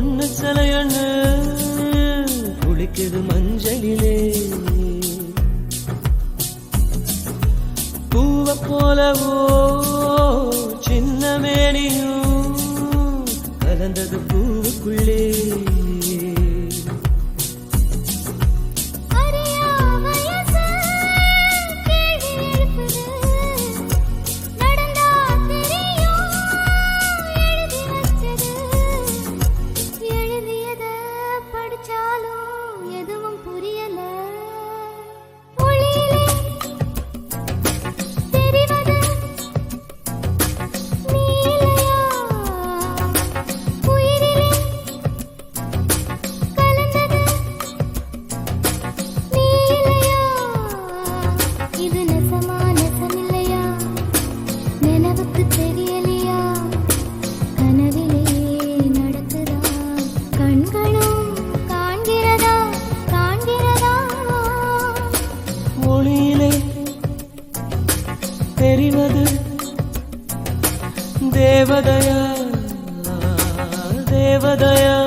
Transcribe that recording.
பொண்ணு சிலையண்ணு குளிக்குது மஞ்சளிலே. பூவ போலவோ சின்ன மேனியும் கலந்தது பூவுக்குள்ளே. চালো தெரிவது தேவதையா தேவதையா.